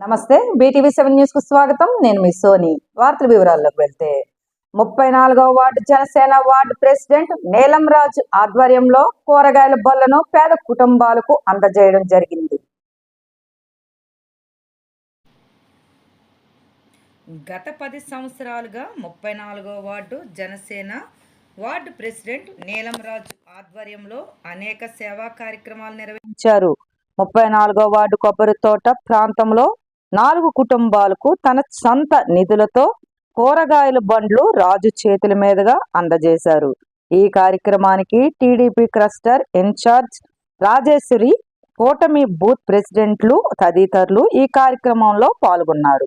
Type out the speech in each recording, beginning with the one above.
నమస్తే BTV seven న్యూస్కు స్వాగతం. నేను మీ సోని. వార్తల వివరాల్లోకి వెళ్తే ముప్పై నాలుగవ వార్డు జనసేన వార్డు ప్రెసిడెంట్ నీలం రాజు ఆధ్వర్యంలో కూరగాయల బళ్ళను పేద కుటుంబాలకు అందజేయడం జరిగింది. గత పది సంవత్సరాలుగా ముప్పై నాలుగో ward Janasena ward president Neelamraju ఆధ్వర్యంలో అనేక సేవా కార్యక్రమాలు నిర్వహించారు. ముప్పై నాలుగో వార్డు కొబ్బరి తోట ప్రాంతంలో నాలుగు కుటుంబాలకు తన సొంత నిధులతో కూరగాయల బండ్లు రాజు చేతుల మీదుగా అందజేశారు. ఈ కార్యక్రమానికి టీడీపీ క్లస్టర్ ఇన్ఛార్జ్ రాజేశ్వరి కూటమి బూత్ ప్రెసిడెంట్లు తదితరులు ఈ కార్యక్రమంలో పాల్గొన్నారు.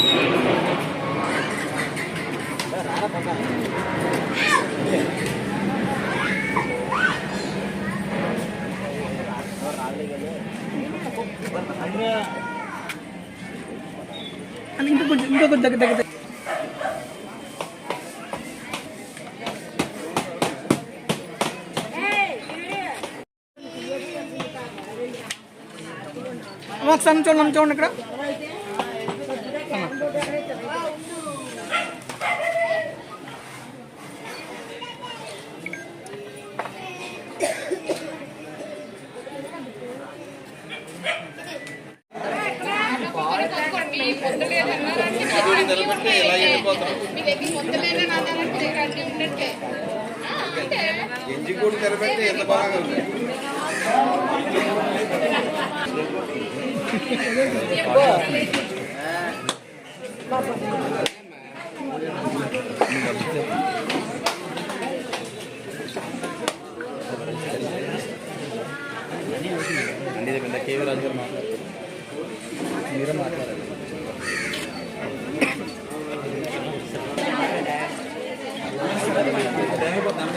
ఇంకా కొంచెం ఇంకా కొంచెం దగ్గర దగ్గర ఒకసారి చూడండి చూడండి ఇక్కడ. ఎంజికూడు తెరబెట్టి ఎంత బాగా ఉంది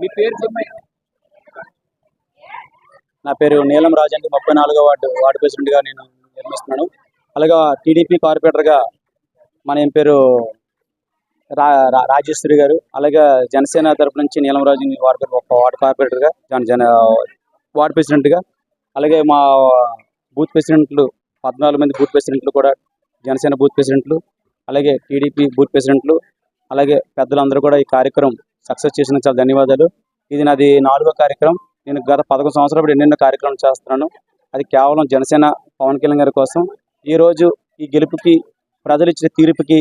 మీ పేరు నా పేరు నీలం రాజు అండి. ముప్పై నాలుగో వార్డు వార్డు ప్రెసిడెంట్గా నేను నిర్మిస్తున్నాను అలాగే టీడీపీ కార్పొరేటర్గా మన ఏం పేరు? రా రాజేశ్వరి గారు. అలాగే జనసేన తరపు నుంచి నీలం రాజు వార్డు ఒక వార్డు కార్పొరేటర్గా జన జన వార్డు ప్రెసిడెంట్గా అలాగే మా బూత్ ప్రెసిడెంట్లు పద్నాలుగు మంది బూత్ ప్రెసిడెంట్లు కూడా జనసేన బూత్ ప్రెసిడెంట్లు అలాగే టీడీపీ బూత్ ప్రెసిడెంట్లు అలాగే పెద్దలందరూ కూడా ఈ కార్యక్రమం సక్సెస్ చేసిన చాలా ధన్యవాదాలు. ఇది నాది నాలుగో కార్యక్రమం. నేను గత పదకొండు సంవత్సరాలు ఎన్నెన్నో కార్యక్రమాలు చేస్తున్నాను. అది కేవలం జనసేన పవన్ కళ్యాణ్ గారి కోసం. ఈరోజు ఈ గెలుపుకి ప్రజలు ఇచ్చిన తీర్పుకి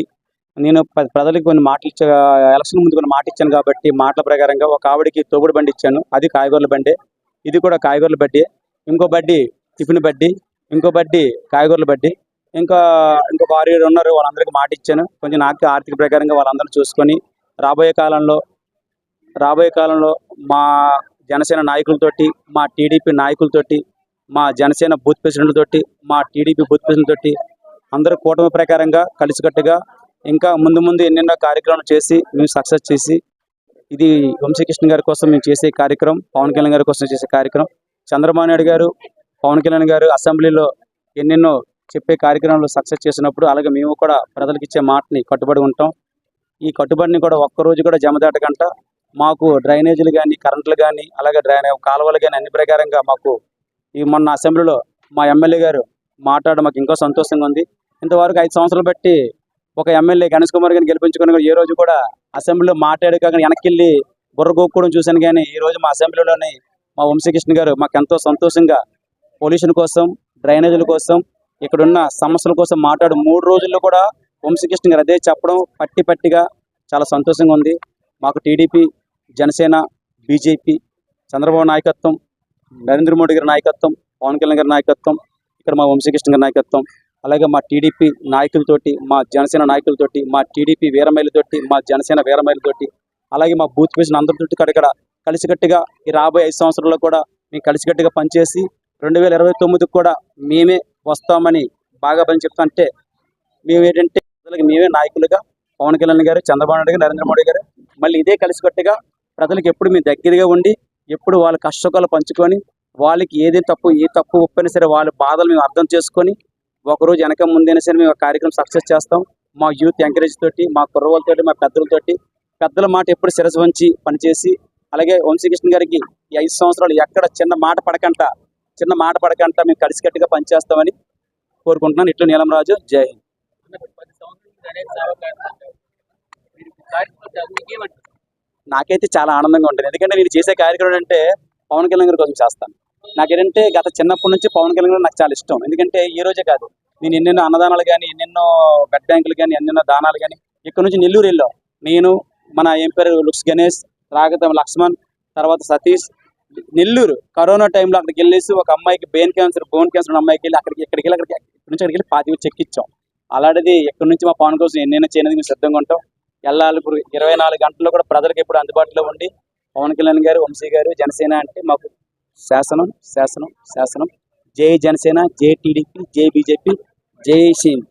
నేను ప్రజలకు కొన్ని మాటలు ఇచ్చా ఎలక్షన్ ముందు కొన్ని మాట ఇచ్చాను కాబట్టి మాటల ప్రకారంగా ఒక ఆవిడకి తోగుడు బండి ఇచ్చాను. అది కాయగూరల బండి. ఇది కూడా కాయగూరల బడ్డీ. ఇంకో బడ్డీ టిఫిన్ బడ్డీ. ఇంకో బడ్డీ కాయగూరల బడ్డీ. ఇంకా ఇంకొక ఆరు ఉన్నారు వాళ్ళందరికీ మాట ఇచ్చాను. కొంచెం నాకు ఆర్థిక ప్రకారంగా వాళ్ళందరూ చూసుకొని రాబోయే కాలంలో రాబోయే కాలంలో మా జనసేన నాయకులతోటి మా టీడీపీ నాయకులతోటి మా జనసేన బూత్ ప్రెసిడెంట్లతోటి మా టీడీపీ బూత్ ప్రెసిడెంట్తోటి అందరూ కూటమి ప్రకారంగా కలిసికట్టుగా ఇంకా ముందు ముందు ఎన్నెన్నో కార్యక్రమాలు చేసి మేము సక్సెస్ చేసి ఇది వంశీకృష్ణ గారి కోసం మేము చేసే కార్యక్రమం పవన్ కళ్యాణ్ గారి కోసం చేసే కార్యక్రమం. చంద్రబాబు నాయుడు గారు పవన్ కళ్యాణ్ గారు అసెంబ్లీలో ఎన్నెన్నో చెప్పే కార్యక్రమాలు సక్సెస్ చేసినప్పుడు అలాగే మేము కూడా ప్రజలకు ఇచ్చే మాటని కట్టుబడి ఉంటాం. ఈ కట్టుబడిని కూడా ఒక్కరోజు కూడా జమదాటకంట మాకు డ్రైనేజీలు కానీ కరెంట్లు కానీ అలాగే డ్రైనే కాలువలు కానీ అన్ని ప్రకారంగా మాకు ఈ మొన్న అసెంబ్లీలో మా ఎమ్మెల్యే గారు మాట్లాడడం మాకు ఇంకో సంతోషంగా ఉంది. ఇంతవరకు ఐదు సంవత్సరాలు బట్టి ఒక ఎమ్మెల్యే గణేష్ కుమార్ గారిని గెలిపించుకుని ఏ రోజు కూడా అసెంబ్లీలో మాట్లాడి కానీ వెనక్కి వెళ్ళి బుర్ర గోక్కోవడం చూశాను కానీ ఈ రోజు మా అసెంబ్లీలోని మా వంశీకృష్ణ గారు మాకు ఎంతో సంతోషంగా పొల్యూషన్ కోసం డ్రైనేజీల కోసం ఇక్కడున్న సమస్యల కోసం మాట్లాడు. మూడు రోజుల్లో కూడా వంశీకృష్ణ గారు అదే చెప్పడం పట్టి పట్టిగా చాలా సంతోషంగా ఉంది. మాకు టీడీపీ జనసేన బీజేపీ చంద్రబాబు నాయకత్వం నరేంద్ర మోడీ గారి నాయకత్వం పవన్ కళ్యాణ్ గారి నాయకత్వం ఇక్కడ మా వంశీకృష్ణ గారి నాయకత్వం అలాగే మా టీడీపీ నాయకులతోటి మా జనసేన నాయకులతోటి మా టీడీపీ వీరమైలతోటి మా జనసేన వీరమైలతోటి అలాగే మా బూత్ పేసిన అందరితోటి ఇక్కడ ఇక్కడ కలిసికట్టుగా ఈ రాబోయే ఐదు సంవత్సరాల్లో కూడా మేము కలిసికట్టుగా పనిచేసి రెండు వేల ఇరవై తొమ్మిదికి కూడా మేమే వస్తామని బాగా పని చెప్తుంటే మేము ఏంటంటే ప్రజలకు మేమే నాయకులుగా పవన్ కళ్యాణ్ గారు చంద్రబాబు నాయుడు గారు నరేంద్ర మోడీ గారు మళ్ళీ ఇదే కలిసికట్టుగా ప్రజలకు ఎప్పుడు మీ దగ్గరగా ఉండి ఎప్పుడు వాళ్ళ కష్టకాలు పంచుకొని వాళ్ళకి ఏది తప్పు ఏ తప్పు ఒప్పైనా సరే వాళ్ళ బాధలు మేము అర్థం చేసుకొని ఒకరోజు వెనక ముందైనా సరే మేము కార్యక్రమం సక్సెస్ చేస్తాం. మా యూత్ ఎంకరేజ్ తోటి మా కుర్రవాళ్ళతోటి మా పెద్దలతోటి పెద్దల మాట ఎప్పుడు శిరసు వంచి పనిచేసి అలాగే వంశీకృష్ణ గారికి ఈ ఐదు సంవత్సరాలు ఎక్కడ చిన్న మాట పడకంట చిన్న మాట పడకంట మేము కలిసికట్టుగా పనిచేస్తామని కోరుకుంటున్నాను. ఇట్లు నీలంరాజు జై హింద్. నాకైతే చాలా ఆనందంగా ఉంటుంది. ఎందుకంటే నేను చేసే కార్యక్రమం అంటే పవన్ కళ్యాణ్ గారి కోసం చేస్తాను. నాకేంటంటే గత చిన్నప్పటి నుంచి పవన్ కళ్యాణ్ గారు నాకు చాలా ఇష్టం. ఎందుకంటే ఈ రోజే కాదు నేను ఎన్నెన్నో అన్నదానాలు కానీ ఎన్నెన్నో బెడ్ బ్యాంకులు కానీ ఎన్నెన్నో దానాలు కానీ ఇక్కడ నుంచి నెల్లూరు వెళ్ళాం. నేను మన ఏం పేరు లుక్స్ గణేష్ రాగతం లక్ష్మణ్ తర్వాత సతీష్ నెల్లూరు కరోనా టైంలో అక్కడికి వెళ్ళేసి ఒక అమ్మాయికి బెయిన్ క్యాన్సర్ బోన్ క్యాన్సర్ ఉన్న అమ్మాయికి వెళ్ళి అక్కడికి ఇక్కడికి వెళ్ళి అక్కడికి ఇక్కడ నుంచి అక్కడికి వెళ్ళి పాతి చెక్ ఇచ్చాం. అలాంటిది ఎక్కడి నుంచి మా పవన్ కోసం ఎన్నైనా చేయడానికి మేము సిద్ధంగా ఉంటాం. వెళ్ళాలి ఇరవై నాలుగు గంటల్లో కూడా ప్రజలకు ఎప్పుడు అందుబాటులో ఉండి పవన్ కళ్యాణ్ గారు వంశీ గారు జనసేన అంటే మాకు శాసనం శాసనం శాసనం. జై జనసేన జై టీడీపీ జై బీజేపీ జై సింగ్